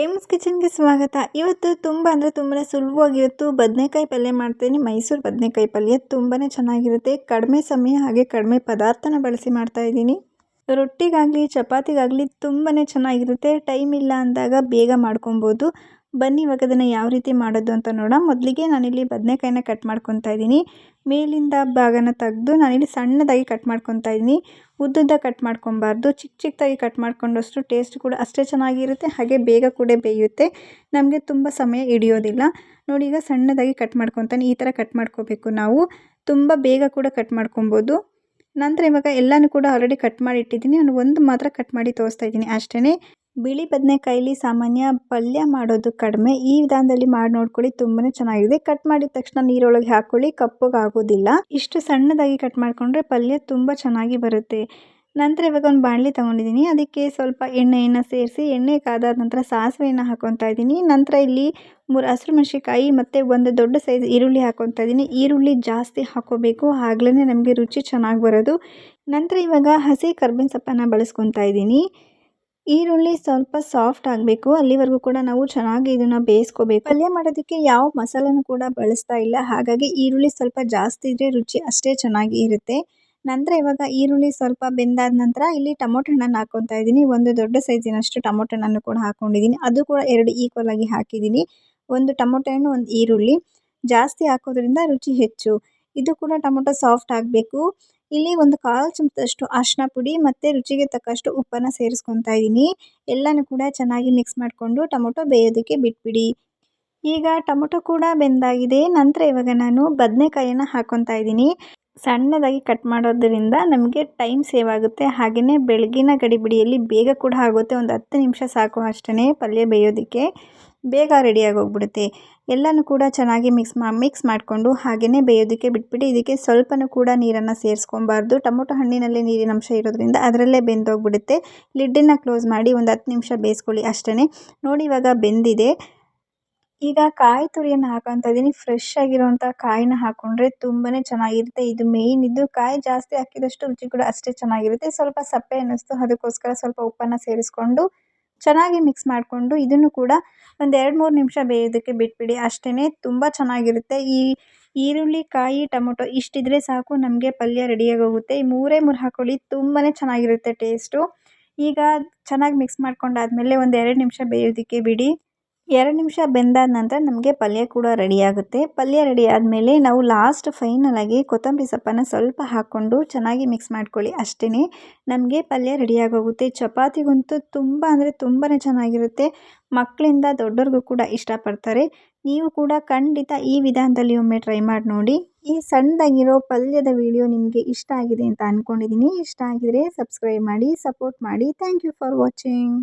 AIIMS ಕಿಚನ್ಗೆ ಸ್ವಾಗತ. ಇವತ್ತು ತುಂಬ ಅಂದರೆ ತುಂಬಾ ಸುಲಭವಾಗಿರುತ್ತು ಬದನೆಕಾಯಿ ಪಲ್ಯ ಮಾಡ್ತೀನಿ. ಮೈಸೂರು ಬದನೆಕಾಯಿ ಪಲ್ಯ ತುಂಬಾ ಚೆನ್ನಾಗಿರುತ್ತೆ. ಕಡಿಮೆ ಸಮಯ ಹಾಗೆ ಕಡಿಮೆ ಪದಾರ್ಥನ ಬಳಸಿ ಮಾಡ್ತಾ ಇದ್ದೀನಿ. ರೊಟ್ಟಿಗಾಗಲಿ, ಚಪಾತಿಗಾಗಲಿ ತುಂಬಾ ಚೆನ್ನಾಗಿರುತ್ತೆ. ಟೈಮ್ ಇಲ್ಲ ಅಂದಾಗ ಬೇಗ ಮಾಡ್ಕೊಬೋದು. ಬನ್ನಿ, ಇವಾಗ ಅದನ್ನು ಯಾವ ರೀತಿ ಮಾಡೋದು ಅಂತ ನೋಡೋಣ. ಮೊದಲಿಗೆ ನಾನಿಲ್ಲಿ ಬದನೆಕಾಯಿನ ಕಟ್ ಮಾಡ್ಕೊತಾ ಇದ್ದೀನಿ. ಮೇಲಿಂದ ಭಾಗನ ತೆಗೆದು ನಾನಿಲ್ಲಿ ಸಣ್ಣದಾಗಿ ಕಟ್ ಮಾಡ್ಕೊತಾ ಇದ್ದೀನಿ. ಉದ್ದುದ್ದ ಕಟ್ ಮಾಡ್ಕೊಬಾರ್ದು. ಚಿಕ್ಕ ಚಿಕ್ಕದಾಗಿ ಕಟ್ ಮಾಡ್ಕೊಂಡಷ್ಟು ಟೇಸ್ಟ್ ಕೂಡ ಅಷ್ಟೇ ಚೆನ್ನಾಗಿರುತ್ತೆ. ಹಾಗೆ ಬೇಗ ಕೂಡ ಬೇಯುತ್ತೆ. ನಮಗೆ ತುಂಬ ಸಮಯ ಹಿಡಿಯೋದಿಲ್ಲ. ನೋಡಿ, ಈಗ ಸಣ್ಣದಾಗಿ ಕಟ್ ಮಾಡ್ಕೊತಾನೆ ಈ ಥರ ಕಟ್ ಮಾಡ್ಕೋಬೇಕು ನಾವು. ತುಂಬ ಬೇಗ ಕೂಡ ಕಟ್ ಮಾಡ್ಕೊಬೋದು. ನಂತರ ಇವಾಗ ಎಲ್ಲನೂ ಕೂಡ ಆಲ್ರೆಡಿ ಕಟ್ ಮಾಡಿ ಇಟ್ಟಿದ್ದೀನಿ ನಾನು ಒಂದು ಮಾತ್ರ ಕಟ್ ಮಾಡಿ ತೋರಿಸ್ತಾ ಇದ್ದೀನಿ ಅಷ್ಟೇ ಬಿಳಿ ಬದನೆಕಾಯಲ್ಲಿ ಸಾಮಾನ್ಯ ಪಲ್ಯ ಮಾಡೋದು ಕಡಿಮೆ. ಈ ವಿಧಾನದಲ್ಲಿ ಮಾಡಿ ನೋಡ್ಕೊಳ್ಳಿ ತುಂಬಾ ಚೆನ್ನಾಗಿದೆ. ಕಟ್ ಮಾಡಿದ ತಕ್ಷಣ ನೀರೊಳಗೆ ಹಾಕ್ಕೊಳ್ಳಿ ಕಪ್ಪಗೆ ಆಗೋದಿಲ್ಲ. ಇಷ್ಟು ಸಣ್ಣದಾಗಿ ಕಟ್ ಮಾಡಿಕೊಂಡ್ರೆ ಪಲ್ಯ ತುಂಬ ಚೆನ್ನಾಗಿ ಬರುತ್ತೆ. ನಂತರ ಇವಾಗ ಒಂದು ಬಾಣಲಿ ತೊಗೊಂಡಿದ್ದೀನಿ ಅದಕ್ಕೆ ಸ್ವಲ್ಪ ಎಣ್ಣೆಯನ್ನು ಸೇರಿಸಿ, ಎಣ್ಣೆ ಕಾದಾದ ನಂತರ ಸಾಸಿವೆಯನ್ನು ಹಾಕೊತಾ ಇದ್ದೀನಿ ನಂತರ ಇಲ್ಲಿ ಮೂರು ಹಸಿರು ಮೆಣಸಿಕಾಯಿ ಮತ್ತು ಒಂದು ದೊಡ್ಡ ಸೈಜ್ ಈರುಳ್ಳಿ ಹಾಕೊತಾ ಇದ್ದೀನಿ ಈರುಳ್ಳಿ ಜಾಸ್ತಿ ಹಾಕೋಬೇಕು. ಆಗ್ಲೇ ನಮಗೆ ರುಚಿ ಚೆನ್ನಾಗಿ ಬರೋದು. ನಂತರ ಇವಾಗ ಹಸಿ ಕರ್ಬೇವಿನ ಸೊಪ್ಪನ್ನು ಬಳಸ್ಕೊತಾ ಇದ್ದೀನಿ ಈರುಳ್ಳಿ ಸ್ವಲ್ಪ ಸಾಫ್ಟ್ ಆಗಬೇಕು. ಅಲ್ಲಿವರೆಗೂ ಕೂಡ ನಾವು ಚೆನ್ನಾಗಿ ಇದನ್ನು ಬೇಯಿಸ್ಕೋಬೇಕು. ಪಲ್ಯ ಮಾಡೋದಕ್ಕೆ ಯಾವ ಮಸಾಲೆನೂ ಕೂಡ ಬಳಸ್ತಾ ಇಲ್ಲ. ಹಾಗಾಗಿ ಈರುಳ್ಳಿ ಸ್ವಲ್ಪ ಜಾಸ್ತಿ ಇದ್ದರೆ ರುಚಿ ಅಷ್ಟೇ ಚೆನ್ನಾಗಿ ಇರುತ್ತೆ. ನಂತರ ಇವಾಗ ಈರುಳ್ಳಿ ಸ್ವಲ್ಪ ಬೆಂದಾದ ನಂತರ ಇಲ್ಲಿ ಟೊಮೊಟೊ ಹಣ್ಣನ್ನು ಹಾಕೊತಾ ಇದ್ದೀನಿ. ಒಂದು ದೊಡ್ಡ ಸೈಜಿನಷ್ಟು ಟೊಮೊಟೊ ಹಣ್ಣನ್ನು ಕೂಡ ಹಾಕೊಂಡಿದ್ದೀನಿ. ಅದು ಕೂಡ ಎರಡು ಈಕ್ವಲ್ ಆಗಿ ಹಾಕಿದ್ದೀನಿ. ಒಂದು ಟೊಮೊಟೊ ಹಣ್ಣು ಒಂದು ಈರುಳ್ಳಿ ಜಾಸ್ತಿ ಹಾಕೋದ್ರಿಂದ ರುಚಿ ಹೆಚ್ಚು. ಇದು ಕೂಡ ಟೊಮೊಟೊ ಸಾಫ್ಟ್ ಆಗಬೇಕು. ಇಲ್ಲಿ ಒಂದು ಕಾಲು ಚಮಚದಷ್ಟು ಅರಿಶಿನ ಪುಡಿ ಮತ್ತು ರುಚಿಗೆ ತಕ್ಕಷ್ಟು ಉಪ್ಪನ್ನು ಸೇರಿಸ್ಕೊತಾ ಇದ್ದೀನಿ ಎಲ್ಲನೂ ಕೂಡ ಚೆನ್ನಾಗಿ ಮಿಕ್ಸ್ ಮಾಡಿಕೊಂಡು ಟೊಮೊಟೊ ಬೇಯೋದಕ್ಕೆ ಬಿಟ್ಬಿಡಿ. ಈಗ ಟೊಮೊಟೊ ಕೂಡ ಬೆಂದಾಗಿದೆ. ನಂತರ ಇವಾಗ ನಾನು ಬದನೆಕಾಯಿಯನ್ನು ಹಾಕೊತಾ ಇದ್ದೀನಿ ಸಣ್ಣದಾಗಿ ಕಟ್ ಮಾಡೋದರಿಂದ ನಮಗೆ ಟೈಮ್ ಸೇವ್ ಆಗುತ್ತೆ. ಹಾಗೆಯೇ ಬೆಳಗಿನ ಗಡಿಬಿಡಿಯಲ್ಲಿ ಬೇಗ ಕೂಡ ಆಗುತ್ತೆ. ಒಂದು ಹತ್ತು ನಿಮಿಷ ಸಾಕು ಅಷ್ಟೇ ಪಲ್ಯ ಬೇಯೋದಕ್ಕೆ. ಬೇಗ ರೆಡಿಯಾಗಿ ಹೋಗ್ಬಿಡುತ್ತೆ ಎಲ್ಲನೂ ಕೂಡ ಚೆನ್ನಾಗಿ ಮಿಕ್ಸ್ ಮಾ ಮಿಕ್ಸ್ ಮಾಡಿಕೊಂಡು ಹಾಗೆಯೇ ಬೇಯೋದಕ್ಕೆ ಬಿಟ್ಬಿಟ್ಟು ಇದಕ್ಕೆ ಸ್ವಲ್ಪನೂ ಕೂಡ ನೀರನ್ನು ಸೇರಿಸ್ಕೊಬಾರ್ದು. ಟೊಮೊಟೊ ಹಣ್ಣಿನಲ್ಲಿ ನೀರಿನ ಅಂಶ ಇರೋದ್ರಿಂದ ಅದರಲ್ಲೇ ಬೆಂದೋಗ್ಬಿಡುತ್ತೆ. ಲಿಡ್ಡನ್ನು ಕ್ಲೋಸ್ ಮಾಡಿ ಒಂದು ಹತ್ತು ನಿಮಿಷ ಬೇಯಿಸ್ಕೊಳ್ಳಿ ಅಷ್ಟೇ ನೋಡಿ ಇವಾಗ ಬೆಂದಿದೆ. ಈಗ ಕಾಯಿ ತುರಿಯನ್ನು ಹಾಕೋಂಥ ಇದ್ದೀನಿ ಫ್ರೆಶ್ ಆಗಿರೋವಂಥ ಕಾಯಿನ ಹಾಕ್ಕೊಂಡ್ರೆ ತುಂಬಾ ಚೆನ್ನಾಗಿರುತ್ತೆ. ಇದು ಮೇಯ್ನ್ ಇದು ಕಾಯಿ ಜಾಸ್ತಿ ಹಾಕಿದಷ್ಟು ರುಚಿ ಕೂಡ ಅಷ್ಟೇ ಚೆನ್ನಾಗಿರುತ್ತೆ. ಸ್ವಲ್ಪ ಸಪ್ಪೆ ಅನ್ನಿಸ್ತು. ಅದಕ್ಕೋಸ್ಕರ ಸ್ವಲ್ಪ ಉಪ್ಪನ್ನು ಸೇರಿಸ್ಕೊಂಡು ಚೆನ್ನಾಗಿ ಮಿಕ್ಸ್ ಮಾಡಿಕೊಂಡು ಇದನ್ನು ಕೂಡ ಒಂದು ಎರಡು ಮೂರು ನಿಮಿಷ ಬೇಯೋದಕ್ಕೆ ಬಿಟ್ಬಿಡಿ. ಅಷ್ಟೇ ತುಂಬ ಚೆನ್ನಾಗಿರುತ್ತೆ. ಈ ಈರುಳ್ಳಿ ಕಾಯಿ ಟೊಮೊಟೊ ಇಷ್ಟಿದ್ರೆ ಸಾಕು ನಮಗೆ ಪಲ್ಯ ರೆಡಿಯಾಗಿ ಹೋಗುತ್ತೆ ಈ ಮೂರೇ ಮೂರು ಹಾಕೊಳ್ಳಿ ತುಂಬಾ ಚೆನ್ನಾಗಿರುತ್ತೆ ಟೇಸ್ಟು ಈಗ ಚೆನ್ನಾಗಿ ಮಿಕ್ಸ್ ಮಾಡ್ಕೊಂಡಾದ್ಮೇಲೆ ಒಂದು ಎರಡು ನಿಮಿಷ ಬೇಯೋದಕ್ಕೆ ಬಿಡಿ. ಎರಡು ನಿಮಿಷ ಬೆಂದಾದ ನಂತರ ನಮಗೆ ಪಲ್ಯ ಕೂಡ ರೆಡಿ ಆಗುತ್ತೆ. ಪಲ್ಯ ರೆಡಿ ಆದಮೇಲೆ ನಾವು ಲಾಸ್ಟ್ ಫೈನಲಾಗಿ ಕೊತ್ತಂಬರಿ ಸೊಪ್ಪನ್ನು ಸ್ವಲ್ಪ ಹಾಕ್ಕೊಂಡು ಚೆನ್ನಾಗಿ ಮಿಕ್ಸ್ ಮಾಡ್ಕೊಳ್ಳಿ ಅಷ್ಟೇ ನಮಗೆ ಪಲ್ಯ ರೆಡಿಯಾಗೋಗುತ್ತೆ ಚಪಾತಿಗಂತೂ ತುಂಬ ಅಂದರೆ ತುಂಬಾ ಚೆನ್ನಾಗಿರುತ್ತೆ. ಮಕ್ಕಳಿಂದ ದೊಡ್ಡವ್ರಿಗೂ ಕೂಡ ಇಷ್ಟಪಡ್ತಾರೆ. ನೀವು ಕೂಡ ಖಂಡಿತ ಈ ವಿಧಾನದಲ್ಲಿ ಒಮ್ಮೆ ಟ್ರೈ ಮಾಡಿ ನೋಡಿ. ಈ ಸಣ್ಣದಾಗಿರೋ ಪಲ್ಯದ ವಿಡಿಯೋ ನಿಮಗೆ ಇಷ್ಟ ಆಗಿದೆ ಅಂತ ಅಂದ್ಕೊಂಡಿದ್ದೀನಿ ಇಷ್ಟ ಆಗಿದರೆ ಸಬ್ಸ್ಕ್ರೈಬ್ ಮಾಡಿ ಸಪೋರ್ಟ್ ಮಾಡಿ. Thank you for watching